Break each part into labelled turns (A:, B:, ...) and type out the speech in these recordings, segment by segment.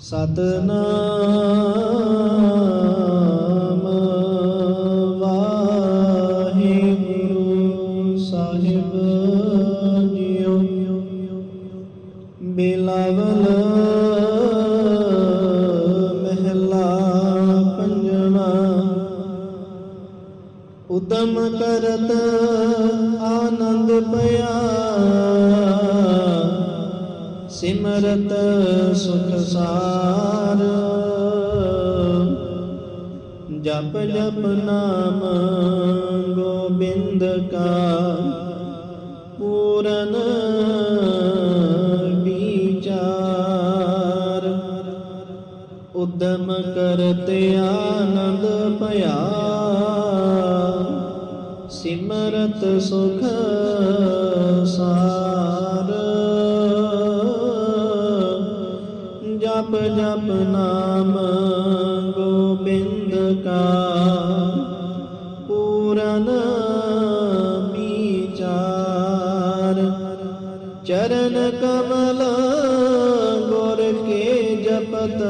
A: ਸਤਨਾਮ ਵਾਹਿਗੁਰੂ ਸਾਹਿਬ ਜੀਓ। ਬਿਲਾਵਲ ਮਹਿਲਾ ਪੰਜਵਾ ਉਦਮ ਕਰਤ ਆਨੰਦ ਪਿਆ। ਸਿਮਰਤ ਸੁਖ ਸਾਰ। ਜਪ ਜਪ ਨਾਮ ਗੋਬਿੰਦ ਕਾ ਪੂਰਨ ਵਿਚਾਰ। ਉਦਮ ਕਰਤ ਆਨੰਦ ਭਇਆ। ਸਿਮਰਤ ਸੁਖ ਜਪ ਨਾਮ ਗੋਬਿੰਦ ਕਾ। ਪੂਰਨ ਵਿਚਾਰ। ਚਰਨ ਕਮਲ ਗੁਰ ਕੇ ਜਪਤ।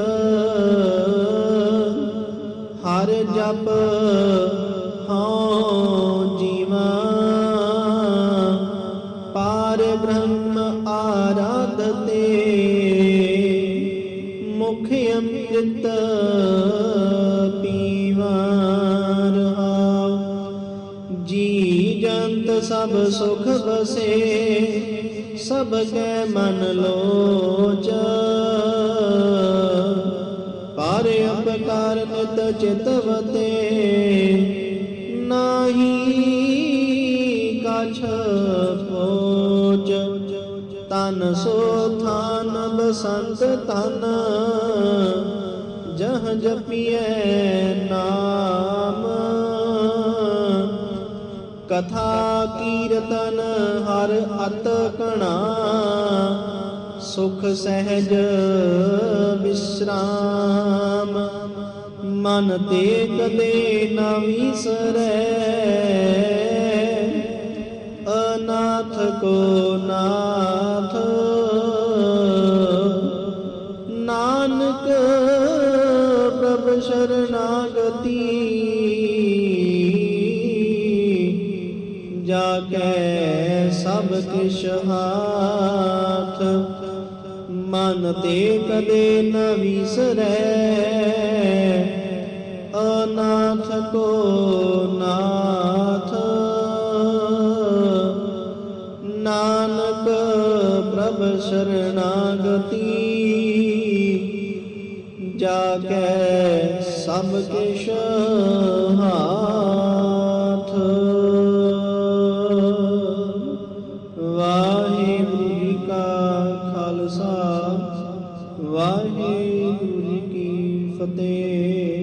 A: ਹਰ ਜਪ ਅੰਮ੍ਰਿਤ ਪੀਵਾਰ ਹਾਉ ਜੀ ਜੰਤ ਸਭ ਸੁਖ ਬਸੇ ਸਭ ਕੈ ਮਨ ਲੋਚ। ਪਰ ਅਪਕਾਰ ਨਿਤ ਚਿਤਵਤੇ ਨਾਹੀ ਕਛ ਪੋਚ ਤਨ ਸੋ ਥਾਨ ਬਸੰਤ ਤਨ ਜਹ ਜਪੀਐ ਨਾਮ। ਕਥਾ ਕੀਰਤਨ ਹਰ ਅਤ ਕਣਾ। ਸੁਖ ਸਹਿਜ ਵਿਸਰਾਮ ਮਨ ਤੇ ਕਦੇ ਨਾ ਵਿਸਰੈ। ਅਨਾਥ ਕੋ ਨਾਥ ਸ਼ਰਨਾਗਤੀ ਜਾ ਕੈ ਸਭ ਕਿਛ ਹਾਥ। ਮਨ ਤੇ ਕਦੇ ਨ ਵਿਸਰੈ। ਅਨਾਥ ਕੋ ਨਾਥ। ਨਾਨਕ ਪ੍ਰਭ ਸ਼ਰਨਾਗਤੀ ਜਾ ਕੈ ਸਭ ਕਿਛ ਹਾਥ ਵਾਹਿਗੁਰੂ ਜੀ ਕਾ ਖਾਲਸਾ ਵਾਹਿਗੁਰੂ ਜੀ ਕੀ ਫਤਿਹ।